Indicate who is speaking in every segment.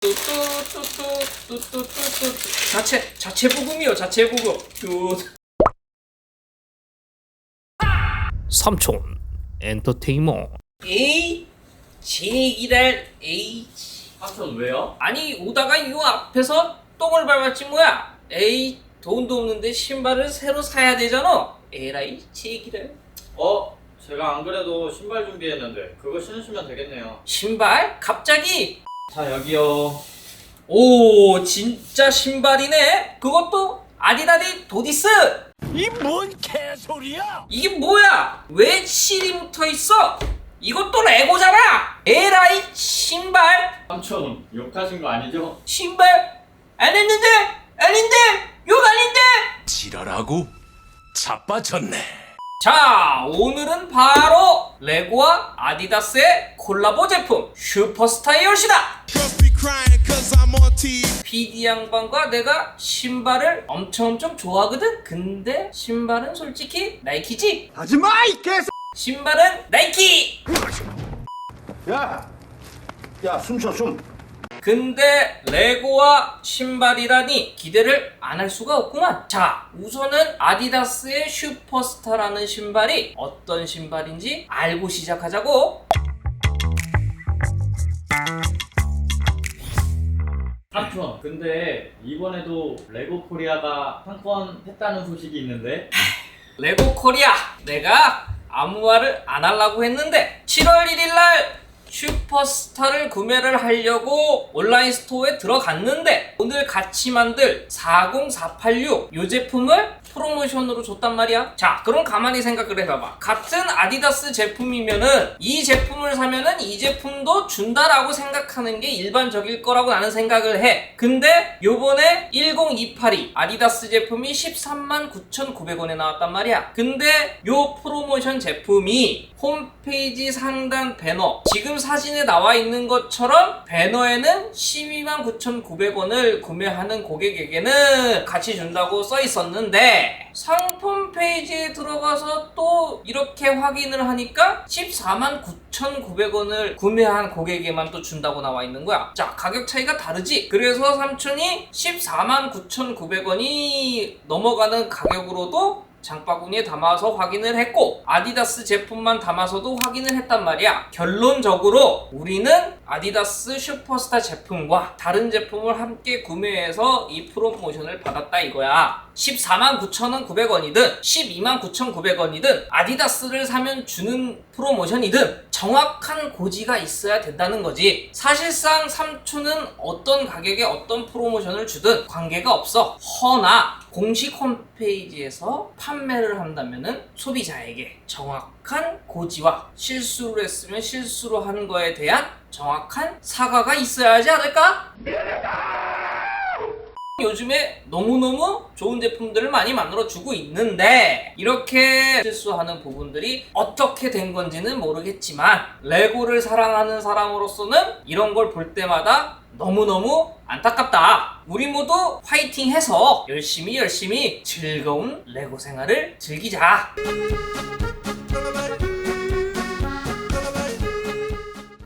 Speaker 1: 뚜뚜뚜뚜뚜뚜뚜뚜 자체 자체 부금이요 자체 부금 뚜
Speaker 2: 삼촌 엔터테인먼
Speaker 1: 에이 제기랄 에이
Speaker 3: 삼촌 왜요?
Speaker 1: 아니 오다가 이 앞에서 똥을 밟았지 뭐야 에이 돈도 없는데 신발을 새로 사야 되잖아 에라이 제기랄
Speaker 3: 어? 제가 안 그래도 신발 준비했는데 그거 신으시면 되겠네요
Speaker 1: 신발 갑자기
Speaker 3: 자 여기요.
Speaker 1: 오 진짜 신발이네. 그것도 아디다디 도디스.
Speaker 2: 이 뭔 개소리야?
Speaker 1: 이게 뭐야? 왜 실이 붙어 있어? 이것도 레고잖아. 에라이 신발.
Speaker 3: 삼촌 욕하신 거 아니죠?
Speaker 1: 신발? 안 했는데? 아닌데? 욕 아닌데?
Speaker 2: 지랄하고 자빠졌네
Speaker 1: 자 오늘은 바로 레고와 아디다스의 콜라보 제품 슈퍼스타의 열시다. PD 양반과 내가 신발을 엄청 엄청 좋아하거든 근데 신발은 솔직히 나이키지
Speaker 4: 하지마 이 개새
Speaker 1: 신발은 나이키
Speaker 4: 야! 야 숨 쉬어 숨
Speaker 1: 근데 레고와 신발이라니 기대를 안 할 수가 없구만. 자, 우선은 아디다스의 슈퍼스타라는 신발이 어떤 신발인지 알고 시작하자고.
Speaker 3: 삼촌 근데 이번에도 레고 코리아가 한건 했다는 소식이 있는데
Speaker 1: 레고 코리아 내가 아무 말을 안 하려고 했는데 7월 1일 날 슈퍼 스타를 구매를 하려고 온라인 스토어에 들어갔는데 오늘 같이 만들 40486 이 제품을 프로모션으로 줬단 말이야. 자, 그럼 가만히 생각을 해봐봐. 같은 아디다스 제품이면은 이 제품을 사면은 이 제품도 준다라고 생각하는 게 일반적일 거라고 나는 생각을 해. 근데 요번에 10282 아디다스 제품이 13만 9,900원에 나왔단 말이야. 근데 요 프로모션 제품이 홈페이지 상단 배너 지금 사진에 나와 있는 것처럼 배너에는 12만 9,900원을 구매하는 고객에게는 같이 준다고 써 있었는데 상품 페이지에 들어가서 또 이렇게 확인을 하니까 14만 9,900원을 구매한 고객에게만 또 준다고 나와 있는 거야. 자, 가격 차이가 다르지? 그래서 삼촌이 14만 9,900원이 넘어가는 가격으로도 장바구니에 담아서 확인을 했고 아디다스 제품만 담아서도 확인을 했단 말이야. 결론적으로 우리는 아디다스 슈퍼스타 제품과 다른 제품을 함께 구매해서 이 프로모션을 받았다 이거야 14만 9천원 900원이든 12만 9,900원이든 아디다스를 사면 주는 프로모션이든 정확한 고지가 있어야 된다는 거지 사실상 삼촌은 어떤 가격에 어떤 프로모션을 주든 관계가 없어 허나 공식 홈페이지에서 판매를 한다면은 소비자에게 정확한 고지와 실수를 했으면 실수로 한 거에 대한 정확한 사과가 있어야 하지 않을까? 요즘에 너무너무 좋은 제품들을 많이 만들어주고 있는데 이렇게 실수하는 부분들이 어떻게 된 건지는 모르겠지만 레고를 사랑하는 사람으로서는 이런 걸 볼 때마다 너무너무 안타깝다. 우리 모두 화이팅 해서 열심히 열심히 즐거운 레고 생활을 즐기자.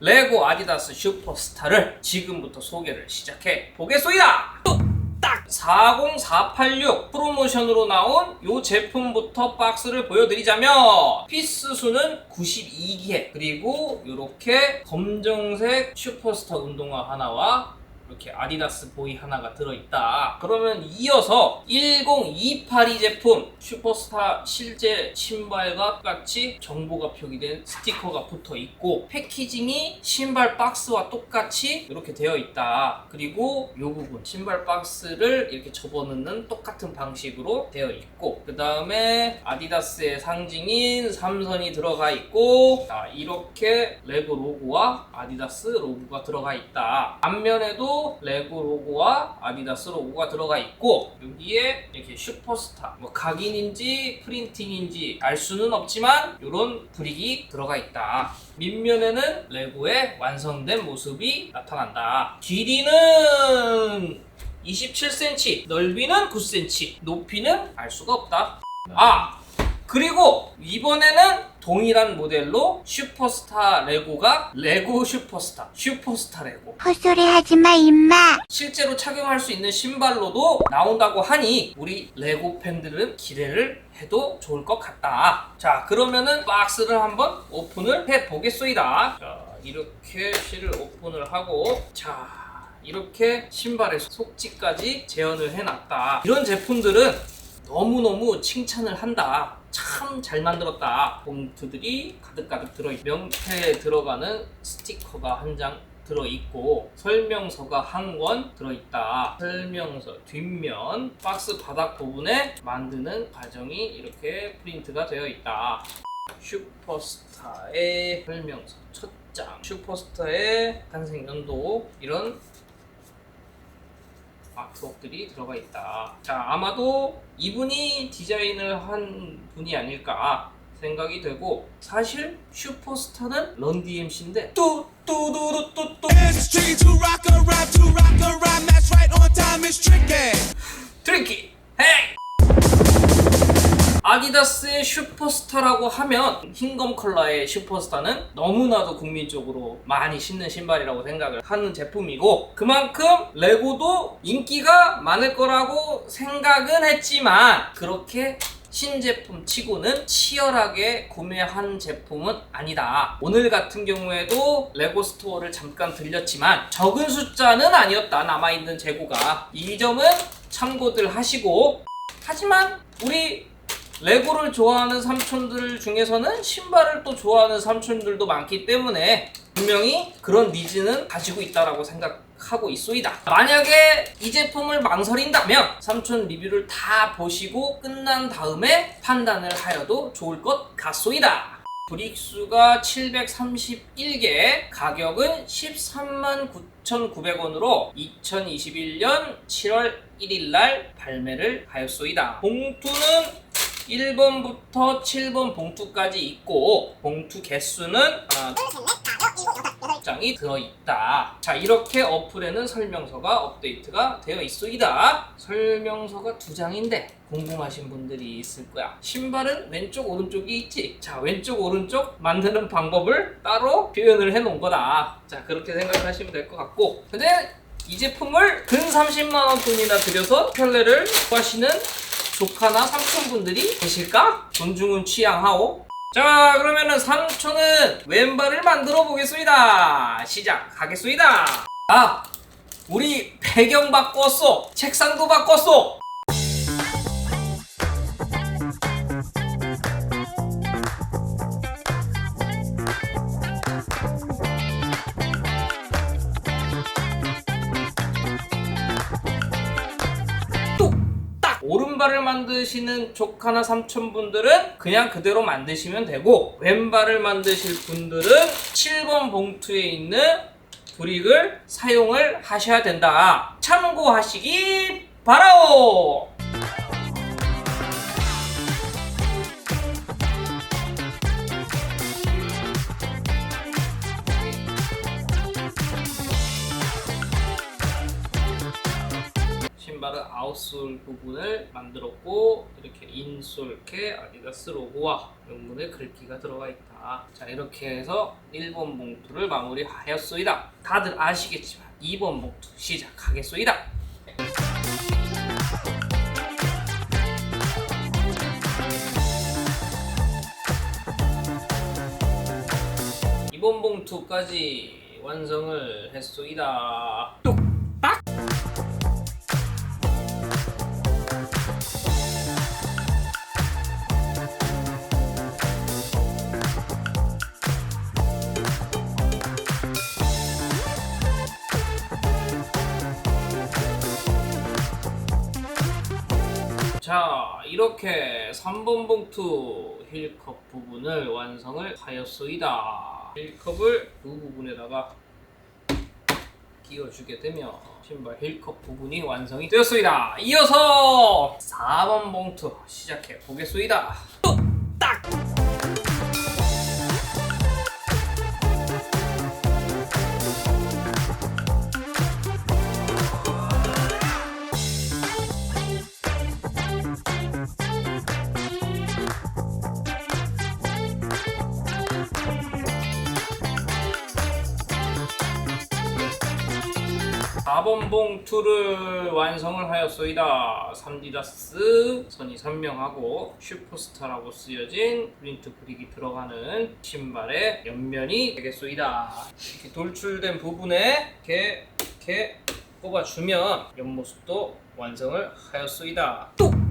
Speaker 1: 레고 아디다스 슈퍼스타를 지금부터 소개를 시작해 보겠소이다. 뚝딱 40486 프로모션으로 나온 요 제품부터 박스를 보여드리자면 피스 수는 92개 그리고 이렇게 검정색 슈퍼스타 운동화 하나와 이렇게 아디다스 보이 하나가 들어있다. 그러면 이어서 10282 제품 슈퍼스타 실제 신발과 똑같이 정보가 표기된 스티커가 붙어 있고 패키징이 신발 박스와 똑같이 이렇게 되어 있다. 그리고 이 부분 신발 박스를 이렇게 접어넣는 똑같은 방식으로 되어 있고 그 다음에 아디다스의 상징인 삼선이 들어가 있고 자, 이렇게 레고 로고와 아디다스 로고가 들어가 있다. 앞면에도 레고 로고와 아디다스 로고가 들어가 있고 여기에 이렇게 슈퍼스타 뭐 각인인지 프린팅인지 알 수는 없지만 이런 브릭이 들어가 있다. 밑면에는 레고의 완성된 모습이 나타난다. 길이는 27cm, 넓이는 9cm, 높이는 알 수가 없다. 아, 그리고 이번에는 동일한 모델로 슈퍼스타 레고가 레고 슈퍼스타, 슈퍼스타 레고
Speaker 5: 헛소리 하지 마, 임마.
Speaker 1: 실제로 착용할 수 있는 신발로도 나온다고 하니 우리 레고 팬들은 기대를 해도 좋을 것 같다. 자, 그러면은 박스를 한번 오픈을 해 보겠소이다. 자, 이렇게 실을 오픈을 하고 자, 이렇게 신발의 속지까지 재현을 해놨다. 이런 제품들은 너무너무 칭찬을 한다. 참 잘 만들었다. 봉투들이 가득가득 들어있. 명패에 들어가는 스티커가 한 장 들어있고 설명서가 한 권 들어있다. 설명서 뒷면 박스 바닥 부분에 만드는 과정이 이렇게 프린트가 되어 있다. 슈퍼스타의 설명서 첫 장, 슈퍼스타의 탄생 연도 이런 아트웍들이 들어가 있다. 자, 아마도 이분이 디자인을 한 분이 아닐까 생각이 되고 사실 슈퍼스타는 런 DMC인데 뚜뚜두두뚜뚜. 트리키 헤이 아디다스의 슈퍼스타라고 하면 흰검 컬러의 슈퍼스타는 너무나도 국민적으로 많이 신는 신발이라고 생각을 하는 제품이고 그만큼 레고도 인기가 많을 거라고 생각은 했지만 그렇게 신제품 치고는 치열하게 구매한 제품은 아니다. 오늘 같은 경우에도 레고 스토어를 잠깐 들렸지만 적은 숫자는 아니었다. 남아있는 재고가. 이 점은 참고들 하시고 하지만 우리 레고를 좋아하는 삼촌들 중에서는 신발을 또 좋아하는 삼촌들도 많기 때문에 분명히 그런 니즈는 가지고 있다라고 생각하고 있소이다. 만약에 이 제품을 망설인다면 삼촌 리뷰를 다 보시고 끝난 다음에 판단을 하여도 좋을 것 같소이다. 브릭수가 731개, 가격은 13만 9,900원으로 2021년 7월 1일 날 발매를 하였소이다. 봉투는 1번부터 7번 봉투까지 있고 봉투 개수는 하나, 장이 들어있다. 자 이렇게 어플에는 설명서가 업데이트가 되어 있소이다. 설명서가 두 장인데 궁금하신 분들이 있을 거야. 신발은 왼쪽 오른쪽이 있지. 자 왼쪽 오른쪽 만드는 방법을 따로 표현을 해놓은 거다. 자 그렇게 생각하시면 될 것 같고 근데 이 제품을 근 30만 원 돈이나 들여서 편례를 구하시는 조카나 삼촌분들이 계실까? 존중은 취향하오. 자 그러면은 삼촌은 왼발을 만들어 보겠습니다 시작하겠습니다 아 우리 배경 바꿨어 책상도 바꿨어 오른발을 만드시는 조카나 삼촌분들은 그냥 그대로 만드시면 되고 왼발을 만드실 분들은 7번 봉투에 있는 브릭을 사용을 하셔야 된다. 참고하시기 바라오 아웃솔 부분을 만들었고 이렇게 인솔케 아디다스 로고와 영문의 글귀가 들어가 있다. 자 이렇게 해서 1번 봉투를 마무리하였소이다. 다들 아시겠지만 2번 봉투 시작하겠소이다. 이번 봉투까지 완성을 했소이다. 뚝 자 이렇게 3번 봉투 힐컵 부분을 완성을 하였소이다. 힐컵을 두 부분에다가 끼워주게 되면 신발 힐컵 부분이 완성이 되었소이다. 이어서 4번 봉투 시작해 보겠소이다. 뚝딱 4번 봉투를 완성을 하였소이다. 3디다스 선이 선명하고 슈퍼스타라고 쓰여진 프린트 브릭이 들어가는 신발의 옆면이 되겠소이다. 이렇게 돌출된 부분에 이렇게 이렇게 꼽아주면 옆모습도 완성을 하였소이다. 뚝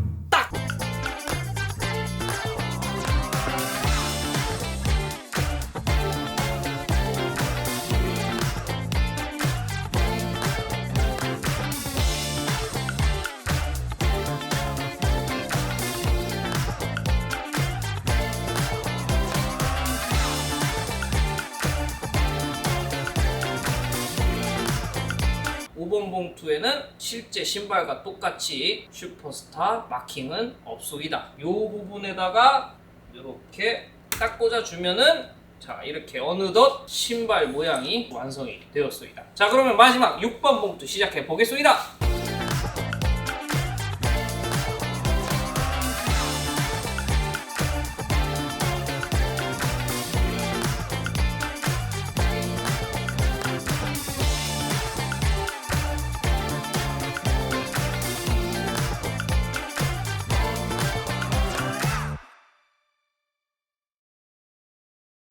Speaker 1: 봉투에는 실제 신발과 똑같이 슈퍼스타 마킹은 없소이다. 이 부분에다가 이렇게 딱 꽂아주면은 자 이렇게 어느덧 신발 모양이 완성이 되었소이다. 자 그러면 마지막 6번 봉투 시작해 보겠소이다.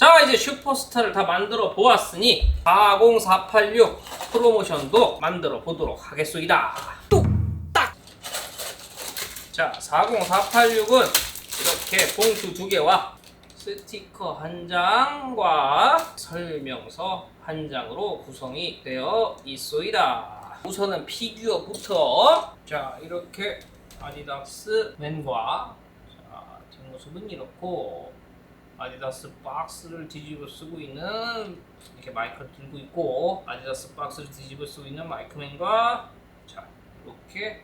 Speaker 1: 자 이제 슈퍼스타를 다 만들어 보았으니 40486 프로모션도 만들어 보도록 하겠소이다. 뚝딱. 자 40486은 이렇게 봉투 두 개와 스티커 한 장과 설명서 한 장으로 구성이 되어 있소이다. 우선은 피규어부터. 자 이렇게 아디다스 맨과. 자 뒷모습은 이렇고 아디다스 박스를 뒤집어 쓰고 있는 이렇게 마이크를 들고 있고 아디다스 박스를 뒤집어 쓰고 있는 마이크맨과 자 이렇게.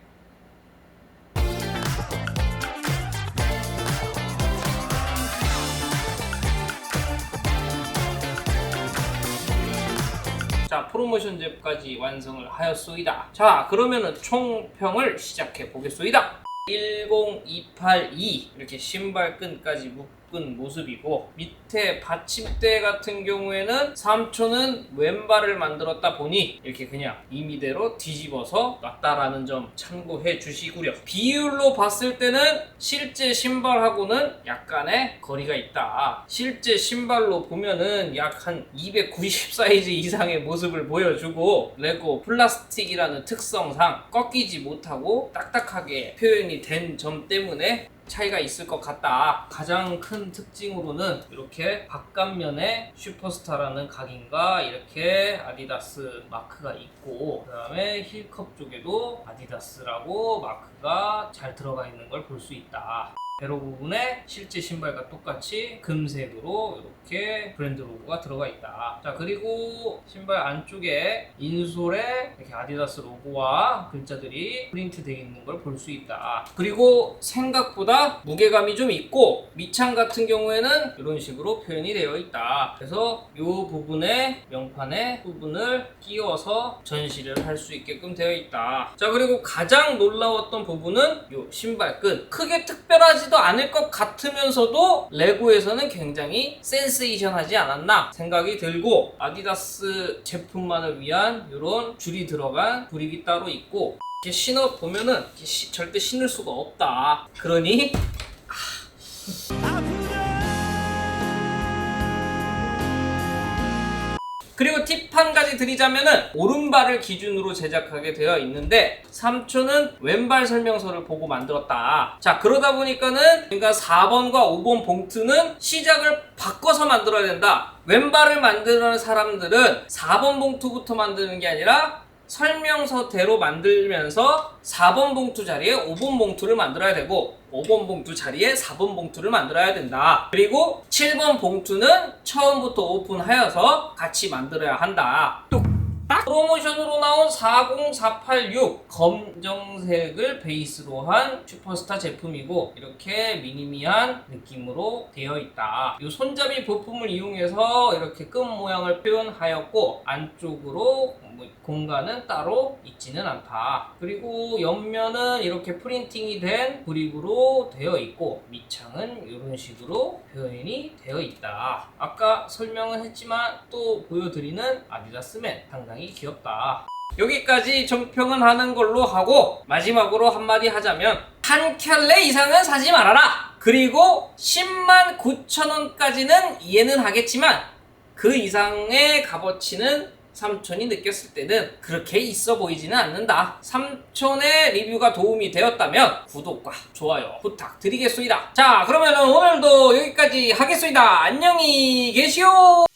Speaker 1: 자 프로모션 잽까지 완성을 하였소이다. 자 그러면은 총평을 시작해 보겠소이다. 10282 이렇게 신발끈까지 묶 은 모습이고 밑에 받침대 같은 경우에는 3초는 왼발을 만들었다 보니 이렇게 그냥 임의대로 뒤집어서 놨다라는 점 참고해 주시고요 비율로 봤을 때는 실제 신발하고는 약간의 거리가 있다. 실제 신발로 보면은 약 한 290 사이즈 이상의 모습을 보여주고 레고 플라스틱이라는 특성상 꺾이지 못하고 딱딱하게 표현이 된 점 때문에 차이가 있을 것 같다. 가장 큰 특징으로는 이렇게 바깥면에 슈퍼스타라는 각인과 이렇게 아디다스 마크가 있고 그 다음에 힐컵 쪽에도 아디다스라고 마크가 잘 들어가 있는 걸 볼 수 있다. 배로 부분에 실제 신발과 똑같이 금색으로 이렇게 브랜드 로고가 들어가 있다. 자 그리고 신발 안쪽에 인솔에 이렇게 아디다스 로고와 글자들이 프린트 되어 있는 걸 볼 수 있다. 그리고 생각보다 무게감이 좀 있고 밑창 같은 경우에는 이런 식으로 표현이 되어 있다. 그래서 이 부분에 명판에 부분을 끼워서 전시를 할 수 있게끔 되어 있다. 자 그리고 가장 놀라웠던 부분은 이 신발끈 크게 특별하지 도 않을 것 같으면서도 레고에서는 굉장히 센세이션하지 않았나 생각이 들고 아디다스 제품만을 위한 이런 줄이 들어간 브릭이 따로 있고 이렇게 신어 보면은 절대 신을 수가 없다. 그러니 그리고 팁 한 가지 드리자면은 오른발을 기준으로 제작하게 되어 있는데 3초는 왼발 설명서를 보고 만들었다. 자 그러다 보니까는 그러니까 4번과 5번 봉투는 시작을 바꿔서 만들어야 된다. 왼발을 만드는 사람들은 4번 봉투부터 만드는 게 아니라 설명서대로 만들면서 4번 봉투 자리에 5번 봉투를 만들어야 되고 5번 봉투 자리에 4번 봉투를 만들어야 된다. 그리고 7번 봉투는 처음부터 오픈하여서 같이 만들어야 한다. 뚝 딱! 프로모션으로 나온 40486 검정색을 베이스로 한 슈퍼스타 제품이고 이렇게 미니미한 느낌으로 되어 있다. 이 손잡이 부품을 이용해서 이렇게 끈 모양을 표현하였고 안쪽으로 뭐 공간은 따로 있지는 않다. 그리고 옆면은 이렇게 프린팅이 된 브릭으로 되어 있고 밑창은 이런 식으로 표현이 되어 있다. 아까 설명은 했지만 또 보여드리는 아디다스맨 상당 히 귀엽다. 여기까지 정평은 하는 걸로 하고 마지막으로 한마디 하자면 한 켤레 이상은 사지 말아라. 그리고 10만 9천 원까지는 이해는 하겠지만 그 이상의 값어치는 삼촌이 느꼈을 때는 그렇게 있어 보이지는 않는다. 삼촌의 리뷰가 도움이 되었다면 구독과 좋아요 부탁드리겠습니다. 자, 그러면 오늘도 여기까지 하겠습니다. 안녕히 계시오!